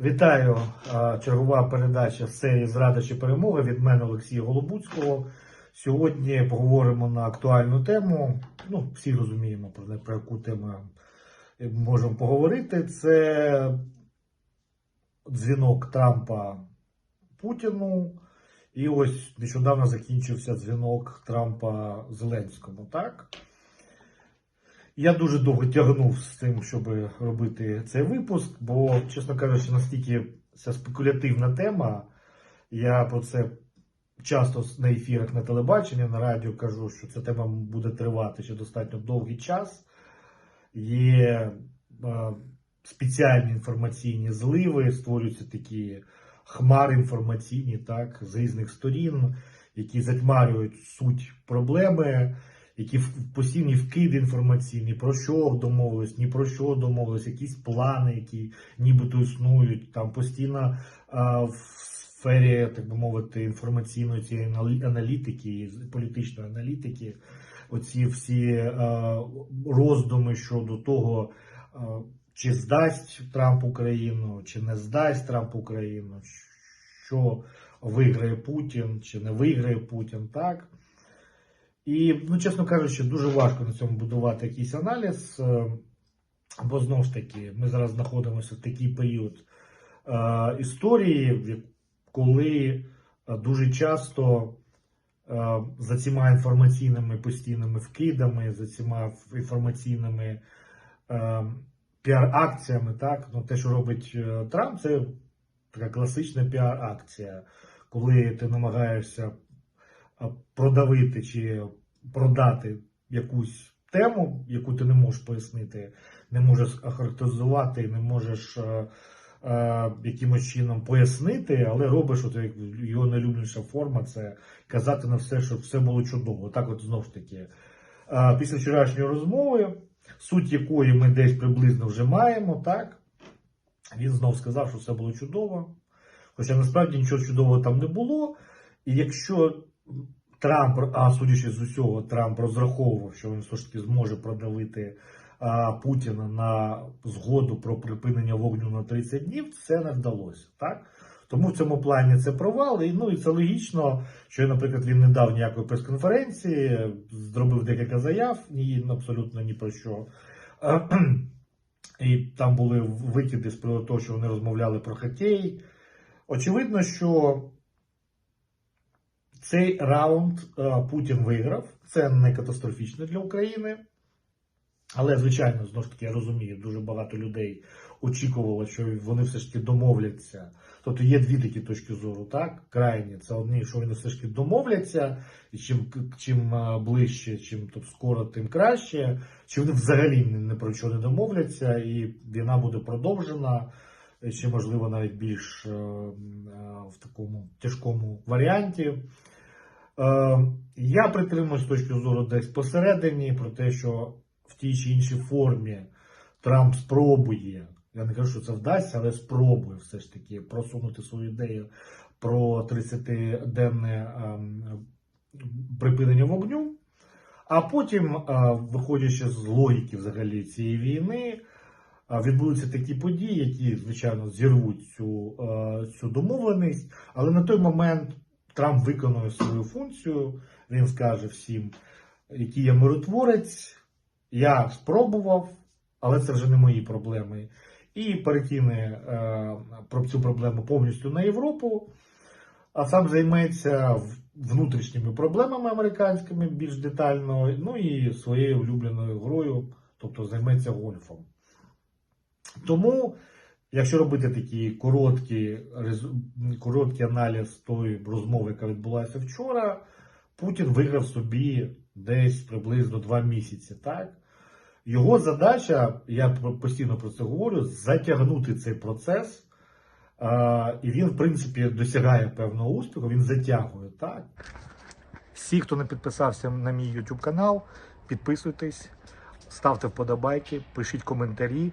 Вітаю! Чергова передача з серії «Зрада чи перемога» від мене Олексія Голобуцького. Сьогодні поговоримо на актуальну тему. Ну, всі розуміємо про яку тему можемо поговорити. Це дзвінок Трампа Путіну. І ось нещодавно закінчився дзвінок Трампа Зеленському. Так? Я дуже довго тягнув з тим, щоб робити цей випуск, бо, чесно кажучи, настільки ця спекулятивна тема. Я про це часто на ефірах на телебаченні, на радіо кажу, що ця тема буде тривати ще достатньо довгий час. Є спеціальні інформаційні зливи, створюються такі хмари інформаційні, так, з різних сторін, які затьмарюють суть проблеми які постійні вкиди інформаційні, про що домовились, ні про що домовились, якісь плани, які нібито існують, там постійно а, в сфері, так би мовити, інформаційної цієї аналітики, політичної аналітики, оці всі а, роздуми щодо того, а, чи здасть Трамп Україну, чи не здасть Трамп Україну, що виграє Путін, чи не виграє Путін, так. І, ну, чесно кажучи, дуже важко на цьому будувати якийсь аналіз, е, бо знову ж таки, ми зараз знаходимося в такий період е, історії, коли е, дуже часто за цими інформаційними постійними вкидами, за цими інформаційними піар-акціями, так, ну, те, що робить Трамп, це така класична піар-акція, коли ти намагаєшся продавити чи продати якусь тему, яку ти не можеш пояснити, не можеш охарактеризувати, не можеш е, е, якимось чином пояснити, але робиш от, його найлюбленіша форма це казати на все, щоб все було чудово. Так, от знов ж таки. Е, після вчорашньої розмови, суть якої ми десь приблизно вже маємо, так, він знов сказав, що все було чудово. Хоча насправді нічого чудового там не було. І якщо Трамп, а судячи з усього, Трамп розраховував, що він все ж таки зможе продавити а, Путіна на згоду про припинення вогню на 30 днів, це не вдалося. Так? Тому в цьому плані це провал. І, ну, і це логічно, що, наприклад, він не дав ніякої прес-конференції, зробив декілька заяв, ні, абсолютно ні про що. І там були викиди з приводу того, що вони розмовляли про хокей. Очевидно, що цей раунд е, Путін виграв. Це не катастрофічно для України. Але, звичайно, знову ж таки, я розумію, дуже багато людей очікувало, що вони все ж таки домовляться. Тобто є дві такі точки зору, так? Крайні. Це одні, що вони все ж таки домовляться, і чим, чим е, ближче, чим тобто, скоро, тим краще. Чи вони взагалі ні про що не домовляться, і війна буде продовжена, чи, можливо, навіть більш е, в такому тяжкому варіанті. Е, Я притримуюсь точки зору десь посередині про те, що в тій чи іншій формі Трамп спробує, я не кажу, що це вдасться, але спробує все ж таки просунути свою ідею про 30-денне ем, припинення вогню. А потім, е, виходячи з логіки взагалі цієї війни, е, відбудуться такі події, які, звичайно, зірвуть цю, цю домовленість. Але на той момент Трамп виконує свою функцію. Він скаже всім, який я миротворець, я спробував, але це вже не мої проблеми. І перекине е, цю проблему повністю на Європу, а сам займеться внутрішніми проблемами американськими більш детально, ну і своєю улюбленою грою, тобто займеться гольфом. Тому, якщо робити такий короткий, короткий аналіз тої розмови, яка відбулася вчора, Путін виграв собі десь приблизно два місяці. Так? Його задача, я постійно про це говорю, затягнути цей процес. І він, в принципі, досягає певного успіху, він затягує. Так? Всі, хто не підписався на мій YouTube канал, підписуйтесь, ставте вподобайки, пишіть коментарі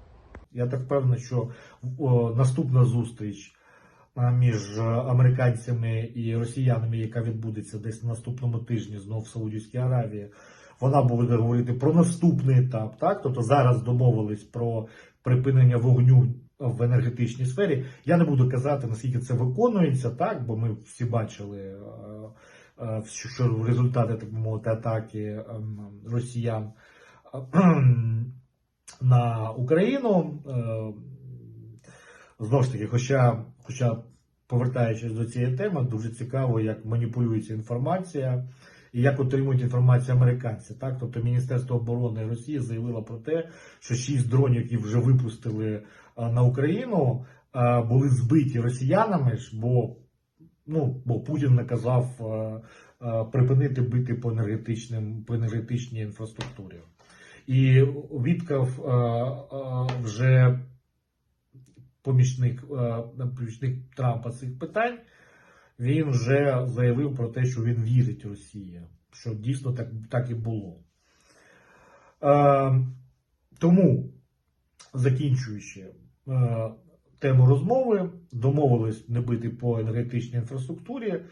Я так впевнений, що наступна зустріч між е, американцями і росіянами, яка відбудеться десь на наступному тижні знов в Саудівській Аравії, вона буде говорити про наступний етап. Так, тобто зараз домовились про припинення вогню в енергетичній сфері. Я не буду казати, наскільки це виконується, так, бо ми всі бачили, е, е, що результати так би мовити атаки ем, росіян на Україну. Е, Знову ж таки, хоча, хоча повертаючись до цієї теми, дуже цікаво, як маніпулюється інформація і як отримують інформацію американці. Так, тобто Міністерство оборони Росії заявило про те, що шість дронів, які вже випустили на Україну, були збиті росіянами бо, ну, бо Путін наказав припинити бити по енергетичним по енергетичній інфраструктурі. І Віткав а, а, вже помічник, а, помічник Трампа цих питань. Він вже заявив про те, що він вірить Росії, що дійсно так, так і було. Е, тому, закінчуючи е, тему розмови, домовились не бити по енергетичній інфраструктурі,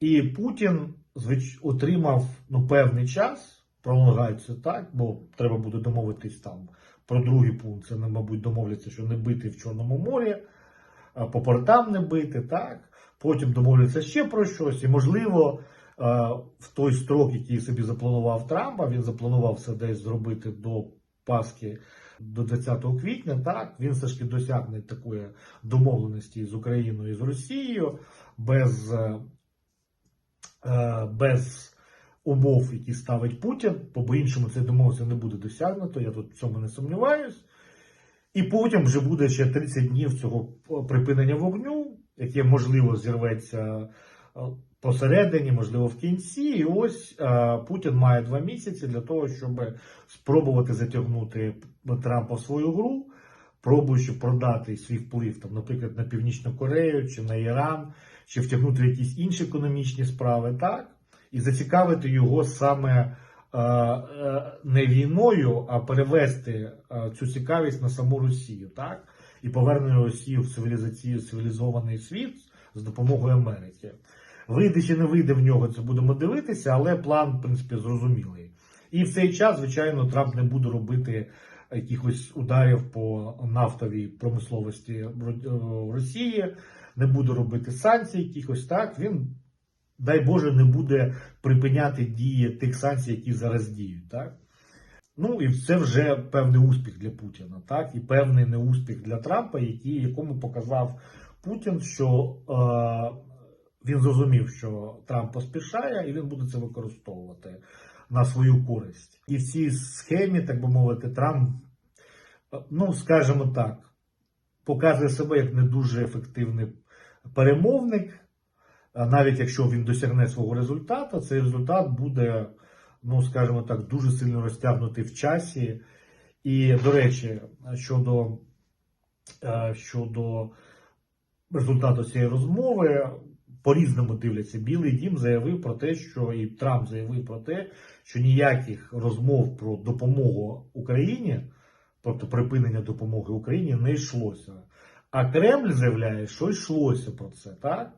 і Путін звич, отримав ну, певний час, пролонгацію так, бо треба буде домовитись там про другий пункт. Це, мабуть, домовляться, що не бити в Чорному морі, по портам не бити, так. Потім домовляться ще про щось, і можливо, е, в той строк, який собі запланував Трамп, а він запланував це десь зробити до Пасхи до 20 квітня. Так він все ж таки досягне такої домовленості з Україною і з Росією без, е, е, без умов, які ставить Путін, бо по-іншому це домовленість не буде досягнуто. Я тут в цьому не сумніваюсь. І потім вже буде ще 30 днів цього припинення вогню, яке можливо зірветься е, посередині, можливо, в кінці. І ось е, Путін має два місяці для того, щоб спробувати затягнути Трампа в свою гру, пробуючи продати свій вплив, там, наприклад, на Північну Корею чи на Іран, чи втягнути якісь інші економічні справи, так, і зацікавити його саме. е, е, Не війною, а перевести е, цю цікавість на саму Росію, так? і повернення Росії в цивілізацію, цивілізований світ з допомогою Америки. Вийде чи не вийде в нього, це будемо дивитися, але план, в принципі, зрозумілий. І в цей час, звичайно, Трамп не буде робити якихось ударів по нафтовій промисловості Росії, не буде робити санкцій, якихось так. Він, дай Боже, не буде припиняти дії тих санкцій, які зараз діють. так. Ну і це вже певний успіх для Путіна, так і певний неуспіх для Трампа, який, якому показав Путін, що е, він зрозумів, що Трамп поспішає, і він буде це використовувати на свою користь. І в цій схемі, так би мовити, Трамп, ну скажімо так, показує себе як не дуже ефективний перемовник. Навіть якщо він досягне свого результату, цей результат буде ну, скажімо так, дуже сильно розтягнутий в часі. І, до речі, щодо, е, щодо результату цієї розмови, по-різному дивляться. Білий дім заявив про те, що і Трамп заявив про те, що ніяких розмов про допомогу Україні, тобто припинення допомоги Україні, не йшлося. А Кремль заявляє, що йшлося про це, так?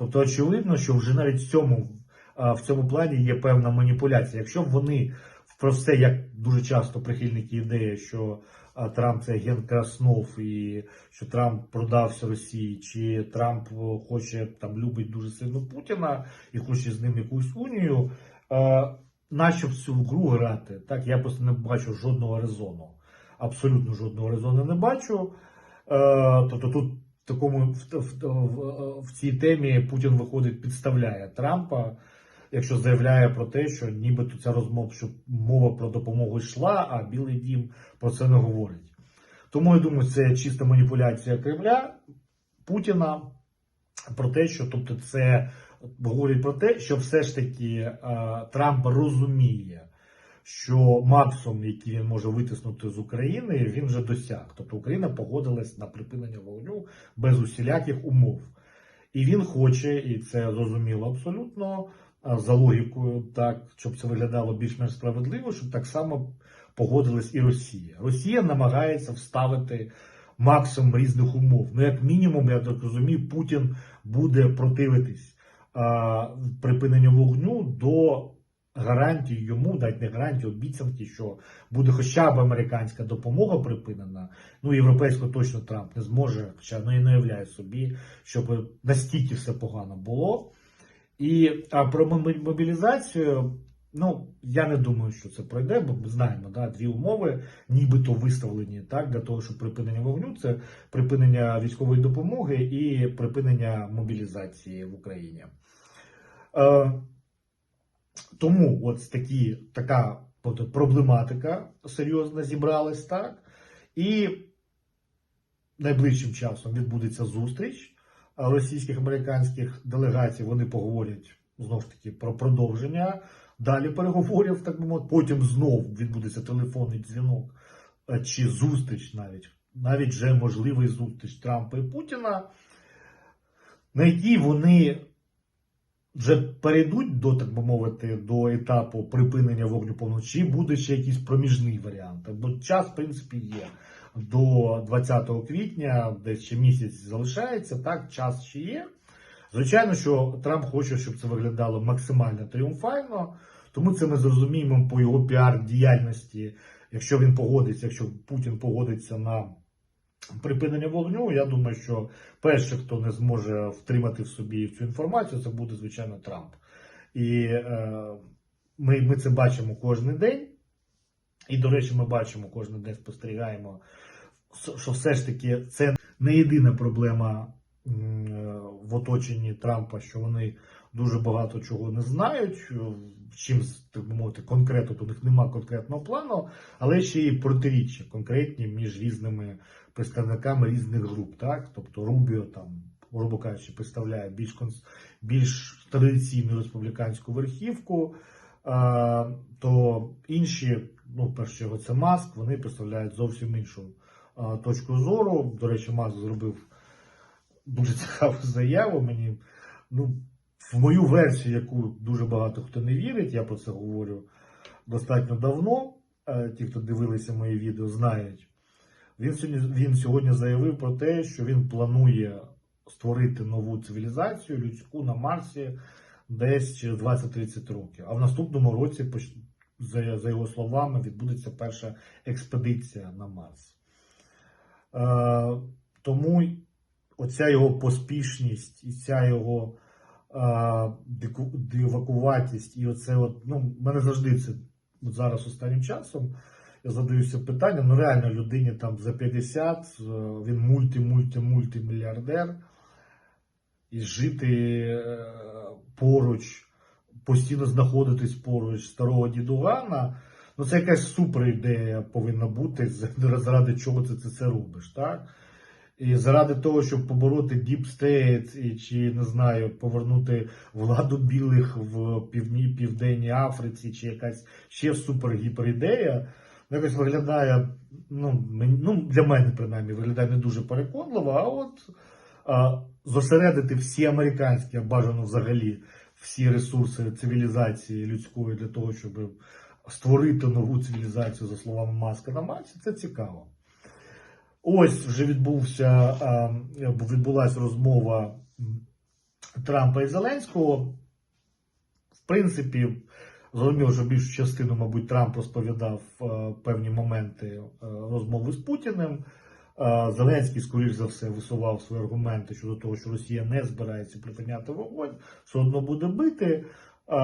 Тобто, очевидно, що вже навіть в цьому в цьому плані є певна маніпуляція. Якщо б вони про все, як дуже часто прихильники ідеї, що Трамп це агент Краснов, і що Трамп продався Росії, чи Трамп хоче там любить дуже сильно Путіна і хоче з ним якусь унію, нащо в цю гру грати? Так я просто не бачу жодного резону. Абсолютно жодного резону не бачу. Тобто тут такому в, в, в, в цій темі Путін виходить, підставляє Трампа якщо заявляє про те, що нібито ця розмова, що мова про допомогу йшла, а Білий Дім про це не говорить. Тому я думаю, це чиста маніпуляція Кремля Путіна про те, що тобто це говорить про те, що все ж таки Трамп розуміє, що максимум, який він може витиснути з України, він вже досяг. Тобто Україна погодилась на припинення вогню без усіляких умов. І він хоче, і це зрозуміло абсолютно, за логікою, так, щоб це виглядало більш-менш справедливо, щоб так само погодилась і Росія. Росія намагається вставити максимум різних умов. Ну, як мінімум, я так розумію, Путін буде противитись а, припиненню вогню до гарантій йому, дать не гарантії, обіцянки, що буде хоча б американська допомога припинена. Ну, європейську точно Трамп не зможе, хоча ну, і не уявляє собі, щоб настільки все погано було. І а про мобілізацію, ну я не думаю, що це пройде, бо ми знаємо, да, дві умови, нібито виставлені так, для того, щоб припинення вогню це припинення військової допомоги і припинення мобілізації в Україні. Е, тому от такі, така от проблематика серйозна зібралась, так? І найближчим часом відбудеться зустріч російських американських делегацій. Вони поговорять знов ж таки про продовження далі переговорів, так би мовити. Потім знов відбудеться телефонний дзвінок е, чи зустріч навіть, навіть вже можливий зустріч Трампа і Путіна, на якій вони вже перейдуть до, так би мовити, до етапу припинення вогню повночі, буде ще якийсь проміжний варіант. Бо час, в принципі, є. До 20 квітня, де ще місяць залишається, так, час ще є. Звичайно, що Трамп хоче, щоб це виглядало максимально тріумфально, тому це ми зрозуміємо по його піар-діяльності. Якщо він погодиться, якщо Путін погодиться на припинення вогню, я думаю, що перший, хто не зможе втримати в собі цю інформацію, це буде, звичайно, Трамп. І е, ми, ми це бачимо кожен день. І, до речі, ми бачимо кожен день спостерігаємо, що все ж таки це не єдина проблема е, в оточенні Трампа, що вони дуже багато чого не знають. е, Чим так би мовити, конкретно у них немає конкретного плану, але ще й протиріччя конкретні між різними представниками різних груп. Так? Тобто Рубіо там, грубо кажучи, представляє більш конс- більш традиційну республіканську верхівку, а, то інші, ну, в першу це Маск, вони представляють зовсім іншу а, точку зору. До речі, Маск зробив дуже цікаву заяву. Мені, ну, в мою версію, яку дуже багато хто не вірить, я про це говорю достатньо давно. Е, Ті, хто дивилися мої відео, знають. Він сьогодні, він сьогодні заявив про те, що він планує створити нову цивілізацію людську на Марсі десь через 20-30 років. А в наступному році, за, його словами, відбудеться перша експедиція на Марс. Е, тому оця його поспішність і ця його дивакуватість, і оце от, ну, в мене завжди це от зараз останнім часом. Я задаюся питанням, ну реально людині там за 50, е, він мульти-мульти-мультимільярдер, і жити е, поруч, постійно знаходитись поруч старого дідугана, ну це якась супер ідея повинна бути, заради чого ти це, це робиш, так? І заради того, щоб побороти State, чи не знаю, повернути владу білих в півдні, Південній Африці, чи якась ще супер-гіпер ну, якось виглядає, ну, ну, для мене принаймні, виглядає не дуже переконливо, а от а, зосередити всі американські, а бажано взагалі всі ресурси цивілізації людської для того, щоб створити нову цивілізацію, за словами Маска на Марсі, це цікаво. Ось вже відбувся, відбулася розмова Трампа і Зеленського. В принципі, зрозуміло, що більшу частину, мабуть, Трамп розповідав е, певні моменти е, розмови з Путіним. Е, Зеленський, скоріш за все, висував свої аргументи щодо того, що Росія не збирається припиняти вогонь, все одно буде бити.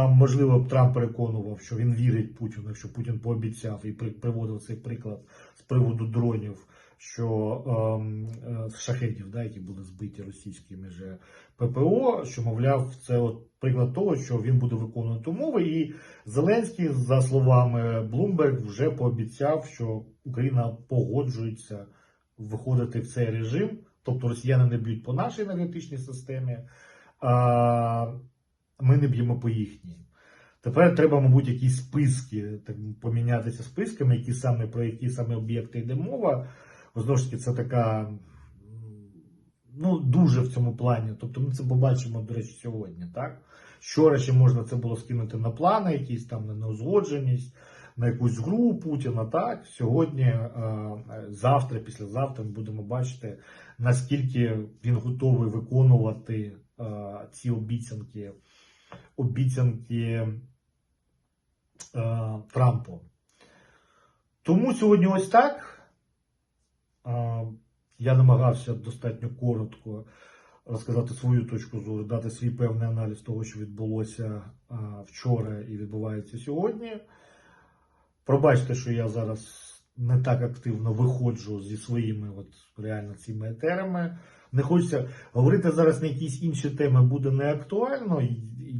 Можливо, Трамп переконував, що він вірить Путіну, якщо Путін пообіцяв і приводив цей приклад з приводу дронів, що ем, е, шахедів, да, які були збиті російськими же ППО, що мовляв, це от приклад того, що він буде виконувати умови. І Зеленський, за словами Блумберг, вже пообіцяв, що Україна погоджується виходити в цей режим, тобто росіяни не б'ють по нашій енергетичній системі, а ми не б'ємо по їхній. Тепер треба, мабуть, якісь списки, так помінятися списками, які саме про які саме об'єкти йде мова. Бо, Знову ж таки, це така ну, дуже в цьому плані. Тобто ми це побачимо, до речі, сьогодні. Так? Вчора ще можна це було скинути на плани, якісь там на неузгодженість, на якусь гру Путіна. Так? Сьогодні, е, завтра, післязавтра ми будемо бачити, наскільки він готовий виконувати е, ці обіцянки, обіцянки е, Трампу. Тому сьогодні ось так. Я намагався достатньо коротко розказати свою точку зору, дати свій певний аналіз того, що відбулося вчора і відбувається сьогодні. Пробачте, що я зараз не так активно виходжу зі своїми от реально цими етерами. Не хочеться говорити зараз на якісь інші теми буде не актуально.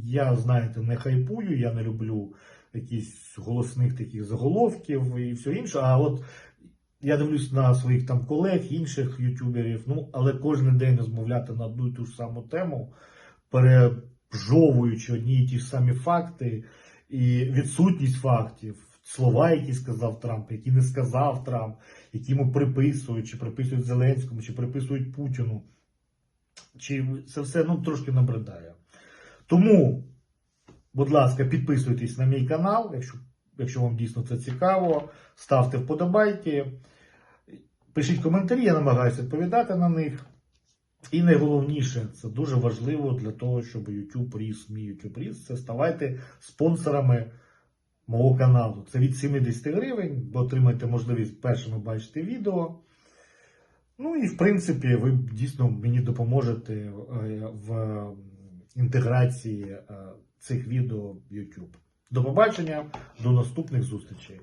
Я, знаєте, не хайпую, я не люблю якісь голосних таких заголовків і все інше. А от я дивлюсь на своїх там колег, інших ютуберів, ну, але кожен день розмовляти на одну і ту ж саму тему, пережовуючи одні і ті ж самі факти і відсутність фактів, слова, які сказав Трамп, які не сказав Трамп, які йому приписують, чи приписують Зеленському, чи приписують Путіну. Чи це все ну, трошки набридає. Тому, будь ласка, підписуйтесь на мій канал, якщо, якщо вам дійсно це цікаво. Ставте вподобайки, пишіть коментарі, я намагаюся відповідати на них. І найголовніше, це дуже важливо для того, щоб YouTube ріс, мій YouTube ріс, це ставайте спонсорами мого каналу. Це від 70 гривень, бо отримаєте можливість першими бачити відео. Ну і в принципі, ви дійсно мені допоможете е, в інтеграції е, цих відео в YouTube. До побачення, до наступних зустрічей.